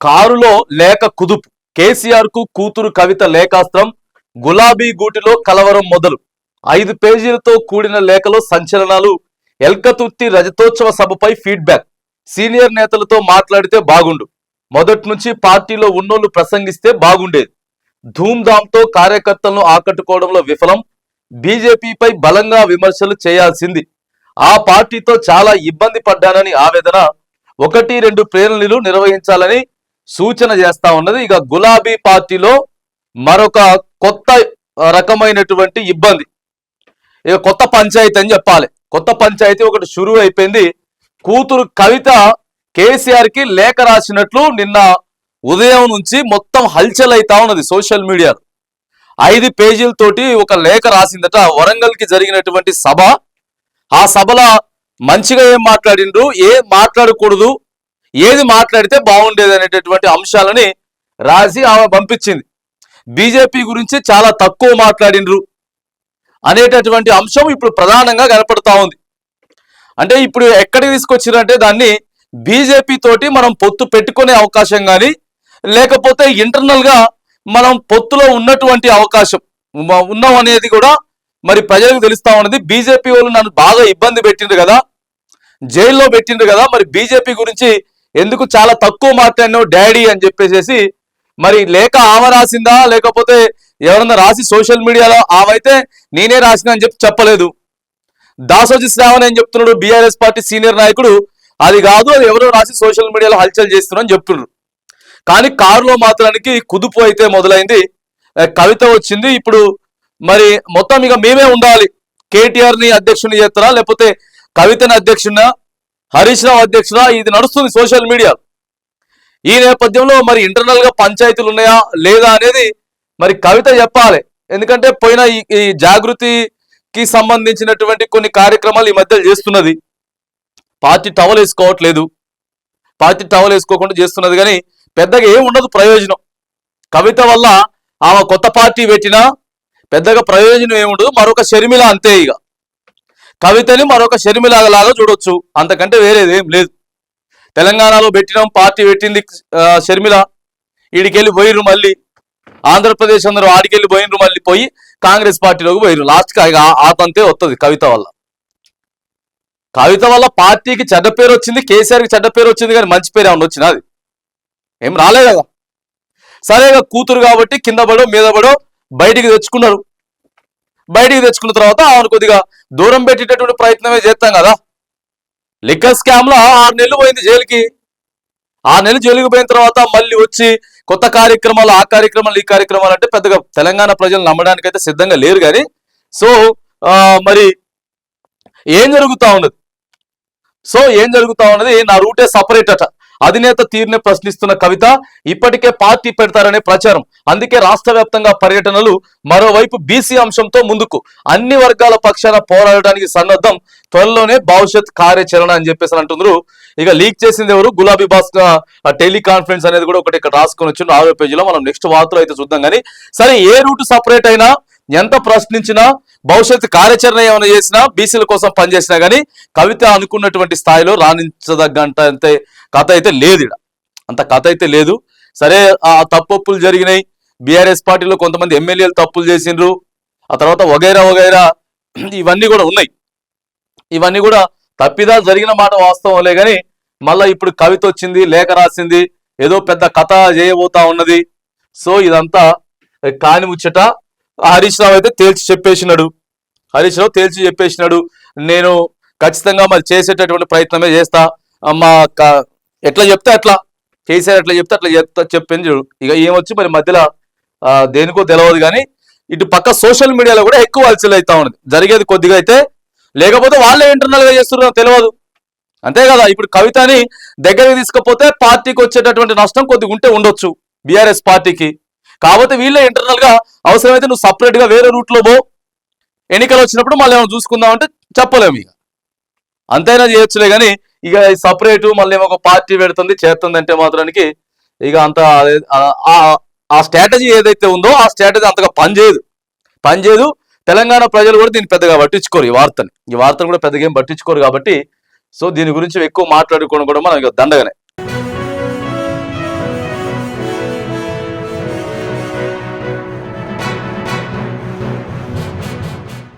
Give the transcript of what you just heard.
కారులో లేక కుదుపు. కేసీఆర్కు కూతురు కవిత లేఖాస్త్రం గులాబీ గూటిలో కలవరం మొదలు. ఐదు పేజీలతో కూడిన లేఖలో సంచలనాలు ఎల్కతుర్తి రజతోత్సవ సభపై ఫీడ్బ్యాక్. సీనియర్ నేతలతో మాట్లాడితే బాగుండు. మొదటి నుంచి పార్టీలో ఉన్నోళ్ళు ప్రసంగిస్తే బాగుండేది. ధూమ్ధామ్తో కార్యకర్తలను ఆకట్టుకోవడంలో విఫలం. బీజేపీపై బలంగా విమర్శలు చేయాల్సింది. ఆ పార్టీతో చాలా ఇబ్బంది పడ్డానని ఆవేదన. ఒకటి రెండు ప్రేరణలు నిర్వహించాలని సూచన చేస్తా ఉన్నది. ఇక గులాబీ పార్టీలో మరొక కొత్త రకమైనటువంటి ఇబ్బంది. ఇక కొత్త పంచాయతీ అని చెప్పాలి. కొత్త పంచాయతీ ఒకటి షురువు అయిపోయింది. కూతురు కవిత కేసీఆర్కి లేఖ రాసినట్లు నిన్న ఉదయం నుంచి మొత్తం హల్చల్ అవుతా ఉన్నది సోషల్ మీడియాలో. ఐదు పేజీలతోటి ఒక లేఖ రాసిందట. వరంగల్కి జరిగినటువంటి సభ. ఆ సభలో మంచిగా ఏం మాట్లాడిండ్రు? ఏం మాట్లాడకూడదు? ఏది మాట్లాడితే బాగుండేది అనేటటువంటి అంశాలని రాసి ఆమె పంపించింది. బీజేపీ గురించి చాలా తక్కువ మాట్లాడిండ్రు. అనేటటువంటి అంశం ఇప్పుడు ప్రధానంగా కనపడతా ఉంది. అంటే ఇప్పుడు ఎక్కడికి తీసుకొచ్చిరంటే దాన్ని బీజేపీ తోటి మనం పొత్తు పెట్టుకునే అవకాశం కానీ లేకపోతే ఇంటర్నల్గా మనం పొత్తులో ఉన్నటువంటి అవకాశం ఉన్నాం అనేది కూడా మరి ప్రజలకు తెలుస్తా ఉన్నది. బీజేపీ వాళ్ళు నన్ను బాగా ఇబ్బంది పెట్టిండ్రు కదా జైల్లో పెట్టిండ్రు కదా మరి బీజేపీ గురించి ఎందుకు చాలా తక్కువ మాట్లాడినావు డాడీ అని చెప్పేసి మరి లేక ఆమె రాసిందా? లేకపోతే ఎవరన్నా రాసి సోషల్ మీడియాలో ఆమె నేనే రాసిన అని చెప్పి చెప్పలేదు. దాసోజి శ్రావణ్ అని చెప్తున్నాడు బీఆర్ఎస్ పార్టీ సీనియర్ నాయకుడు. అది కాదు అది ఎవరో రాసి సోషల్ మీడియాలో హల్చల్ చేస్తున్నారని అని చెప్తున్నారు కానీ కారులో మాత్రానికి కుదుపు అయితే మొదలైంది. కవిత వచ్చింది. ఇప్పుడు మరి మొత్తం ఇక మేమే ఉండాలి. కేటీఆర్ని అధ్యక్షుని చేస్తారా? లేకపోతే కవితని అధ్యక్షున్నా? హరీష్ రావు అధ్యక్షుడా ఇది నడుస్తుంది సోషల్ మీడియా. ఈ నేపథ్యంలో మరి ఇంటర్నల్గా పంచాయతీలు ఉన్నాయా లేదా అనేది మరి కవిత చెప్పాలి. ఎందుకంటే పోయిన ఈ- జాగృతికి సంబంధించినటువంటి కొన్ని కార్యక్రమాలు ఈ మధ్య చేస్తున్నది. పార్టీ టవల్ వేసుకోవట్లేదు. పార్టీ టవల్ వేసుకోకుండా చేస్తున్నది కానీ పెద్దగా ఏముండదు ఉండదు ప్రయోజనం. కవిత వల్ల ఆమె కొత్త పార్టీ పెట్టినా పెద్దగా ప్రయోజనం ఏముండదు. మరొక షర్మిల అంతే ఇక. కవితని మరొక షర్మిలాగలాగా చూడొచ్చు. అంతకంటే వేరేది ఏం లేదు. తెలంగాణలో పెట్టినాం పార్టీ పెట్టింది షర్మిల. ఈడికెళ్ళి పోయిర్రు మళ్ళీ. ఆంధ్రప్రదేశ్ అందరూ ఆడికెళ్ళి పోయినరు మళ్ళీ. పోయి కాంగ్రెస్ పార్టీలోకి పోయిర్రు. లాస్ట్కి ఆ- తంతే వస్తుంది కవిత వల్ల. కవిత వల్ల పార్టీకి చెడ్డ పేరు వచ్చింది కేసీఆర్కి చెడ్డ పేరు వచ్చింది కానీ మంచి పేరు ఏమన్నా వచ్చిన అది. ఏం రాలేదు కదా. సరేగా కూతురు కాబట్టి కింద పడో మీద పడో బయటికి తెచ్చుకున్నారు. బయటికి తెచ్చుకున్న తర్వాత ఆమెను కొద్దిగా దూరం పెట్టేటటువంటి ప్రయత్నమే చేస్తాం కదా. లిక్కర్ స్కామ్లో ఆరు నెలలు పోయింది జైలుకి. ఆ నెల జైలుకి పోయిన తర్వాత మళ్ళీ వచ్చి కొత్త కార్యక్రమాలు ఆ కార్యక్రమాలు ఈ కార్యక్రమాలు అంటే పెద్దగా తెలంగాణ ప్రజలు నమ్మడానికి అయితే సిద్ధంగా లేరు కానీ సో మరి ఏం జరుగుతా ఉన్నది? సో ఏం జరుగుతా ఉన్నది? నా రూటే సపరేట్ అట. అధినేత తీరునే ప్రశ్నిస్తున్న కవిత ఇప్పటికే పార్టీ పెడతారనే ప్రచారం. అందుకే రాష్ట్ర వ్యాప్తంగా పర్యటనలు మరోవైపు బీసీ అంశంతో ముందుకు. అన్ని వర్గాల పక్షాన పోరాడడానికి సన్నద్ధం త్వరలోనే భవిష్యత్ కార్యాచరణ అని చెప్పేసి అంటున్నారు ఇక లీక్ చేసింది ఎవరు? గులాబీ బాస్ టెలికాన్ఫరెన్స్ అనేది కూడా ఒకటి ఇక్కడ రాసుకొని వచ్చి ఆరో పేజీలో మనం నెక్స్ట్ వార్తలు అయితే చూద్దాం. కానీ సరే ఏ రూట్ సపరేట్ అయినా ఎంత ప్రశ్నించినా భవిష్యత్ కార్యాచరణ ఏమైనా చేసినా బీసీల కోసం పనిచేసినా కానీ కవిత అనుకున్నటువంటి స్థాయిలో రాణించదగ్గంట అంతే కథ అయితే లేదు ఇక్కడ అంత కథ అయితే లేదు. సరే ఆ తప్పొప్పులు జరిగినాయి. బీఆర్ఎస్ పార్టీలో కొంతమంది ఎమ్మెల్యేలు తప్పులు చేసిండ్రు. ఆ తర్వాత వగైరా వగైరా ఇవన్నీ కూడా ఉన్నాయి. ఇవన్నీ కూడా తప్పిదా జరిగిన మాట వాస్తవంలే కానీ మళ్ళీ ఇప్పుడు కవిత వచ్చింది లేఖ రాసింది ఏదో పెద్ద కథ చేయబోతా ఉన్నది. సో ఇదంతా కాని ముచ్చట. హరీష్ రావు అయితే తేల్చి చెప్పేసినాడు. హరీష్ రావు తేల్చి చెప్పేసినాడు. నేను ఖచ్చితంగా మరి చేసేటటువంటి ప్రయత్నమే చేస్తా. మా క- ఎట్లా చెప్తే అట్లా కేసీఆర్ ఎట్లా చెప్తే అట్లా చెప్తా చెప్పింది చూడు. ఇక ఏమొచ్చి మరి మధ్యలో దేనికో తెలియదు కానీ ఇటు పక్క సోషల్ మీడియాలో కూడా ఎక్కువ అలసలు అవుతా ఉన్నది. జరిగేది కొద్దిగా అయితే లేకపోతే వాళ్ళే ఇంటర్నల్గా చేస్తున్నారో తెలియదు అంతే కదా ఇప్పుడు కవితని దగ్గరికి తీసుకపోతే పార్టీకి వచ్చేటటువంటి నష్టం కొద్దిగా ఉంటే ఉండొచ్చు బీఆర్ఎస్ పార్టీకి. కాకపోతే వీళ్ళే ఇంటర్నల్గా అవసరమైతే నువ్వు సపరేట్గా వేరే రూట్లో పో. ఎన్నికలు వచ్చినప్పుడు మళ్ళీ ఏమైనా చూసుకుందాం అంటే చెప్పలేము ఇక. అంతైనా చేయొచ్చులే కానీ ఇక సపరేట్ మళ్ళీ ఒక పార్టీ పెడుతుంది చేస్తుంది అంటే మాత్రానికి ఇక అంత ఆ- ఆ- స్ట్రాటజీ ఏదైతే ఉందో ఆ స్ట్రాటజీ అంతగా పనిచేయదు. పనిచేయదు. తెలంగాణ ప్రజలు కూడా దీన్ని పెద్దగా పట్టించుకోరు ఈ వార్తని. ఈ వార్తను కూడా పెద్దగా ఏం పట్టించుకోరు కాబట్టి సో దీని గురించి ఎక్కువ మాట్లాడుకోవడం కూడా మనం దండగనే.